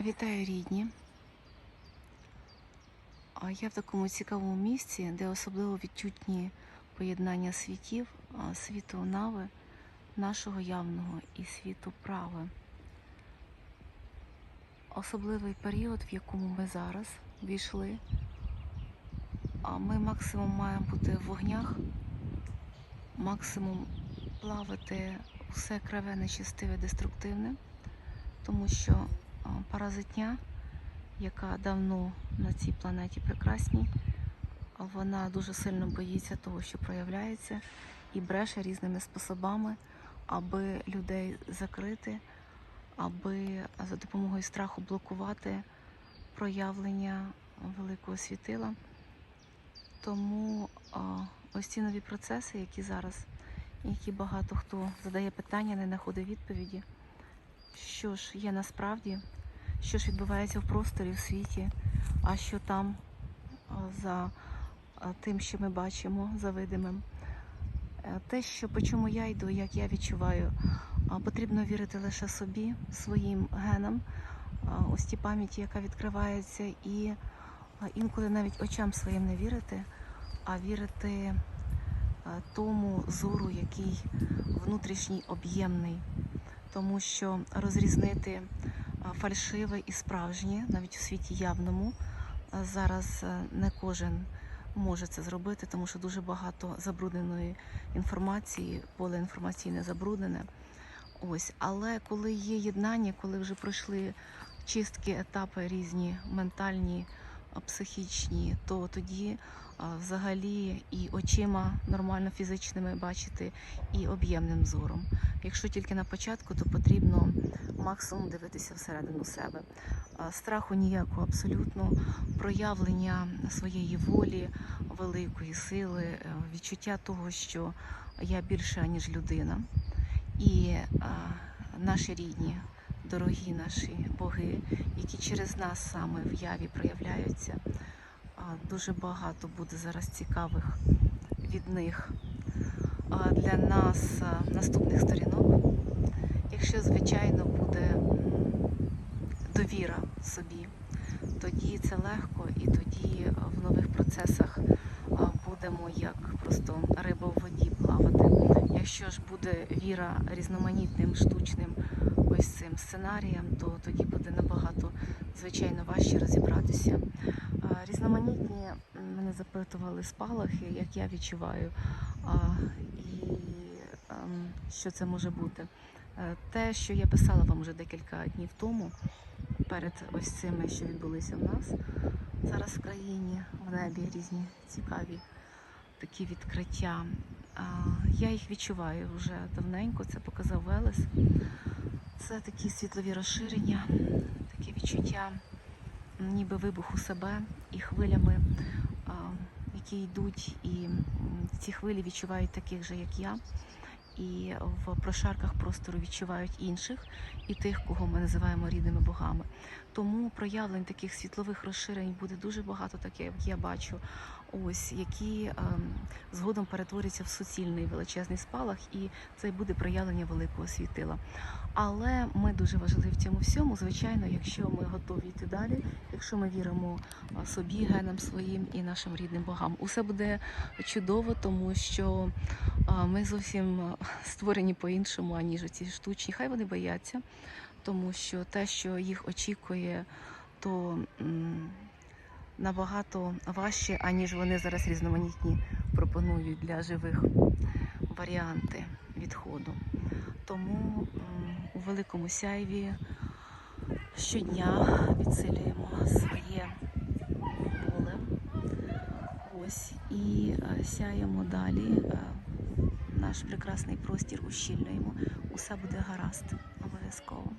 Вітаю рідні. Я в такому цікавому місці, де особливо відчутні поєднання світів, світу нави, нашого явного і світу прави. Особливий період, в якому ми зараз війшли. Ми максимум маємо бути в вогнях, максимум плавати все криве, нечистиве, деструктивне, тому що паразитня, яка давно на цій планеті прекрасній, вона дуже сильно боїться того, що проявляється, і бреше різними способами, аби людей закрити, аби за допомогою страху блокувати проявлення великого світила. Тому ось ці нові процеси, які зараз, які багато хто задає питання, не знаходить відповіді що ж є насправді, що ж відбувається в просторі, в світі, а що там за тим, що ми бачимо, за видимим. Е, Те, що по чому я йду, як я відчуваю, потрібно вірити лише собі, своїм генам, ось ті пам'яті, яка відкривається, і інколи навіть очам своїм не вірити, а вірити тому зору, який внутрішній об'ємний тому що розрізнити фальшиве і справжнє навіть у світі явному зараз е, не кожен може це зробити, тому що дуже багато забрудненої інформації, поле інформаційне забруднене. Ось, але коли є єднання, коли вже пройшли чистки, етапи різні, ментальні, психічні, то тоді взагалі і очима нормально фізичними бачити, і об'ємним зором. Якщо тільки на початку, то потрібно максимум дивитися всередину себе. Страху ніякого абсолютно, проявлення своєї волі, великої сили, е, відчуття того, що я більша, ніж людина. І наші рідні, дорогі наші боги, які через нас саме в яві проявляються. Дуже багато буде зараз цікавих від них для нас наступних сторінок. Якщо, звичайно, буде довіра собі, тоді це легко і тоді в нових процесах будемо як просто риба в воді плавати. Якщо ж буде віра різноманітним штучним ось цим сценаріям, то тоді буде набагато звичайно важче розібратися. Різноманітні мене запитували спалахи, як я відчуваю, і ем, що це може бути. Е, Те, що я писала вам вже декілька днів тому, перед ось цими, що відбулися в нас зараз в країні, в небі різні цікаві такі відкриття. Я їх відчуваю вже давненько, це показав Велес. Це такі світлові розширення, таке відчуття ніби вибуху себе і хвилями, які йдуть, і ці хвилі відчувають таких же, як я. І в прошарках простору відчувають інших і тих, кого ми називаємо рідними богами. Тому проявлень таких світлових розширень буде дуже багато, таке, як я бачу, ось які ем, згодом перетворяться в суцільний величезний спалах, і це буде проявлення великого світила. Але ми дуже важливі в цьому всьому, звичайно, якщо ми готові йти далі, якщо ми віримо собі, генам своїм і нашим рідним богам, усе буде чудово, тому що ми зовсім створені по-іншому, аніж ці штучні. Хай вони бояться, тому що те, що їх очікує, то набагато важче, аніж вони зараз різноманітні пропонують для живих варіанти відходу. Тому у великому сяйві щодня відсилюємо своє поле. Ось і е, сяємо далі. е, Наш прекрасний простір ущільнюємо. Усе буде гаразд, обов'язково.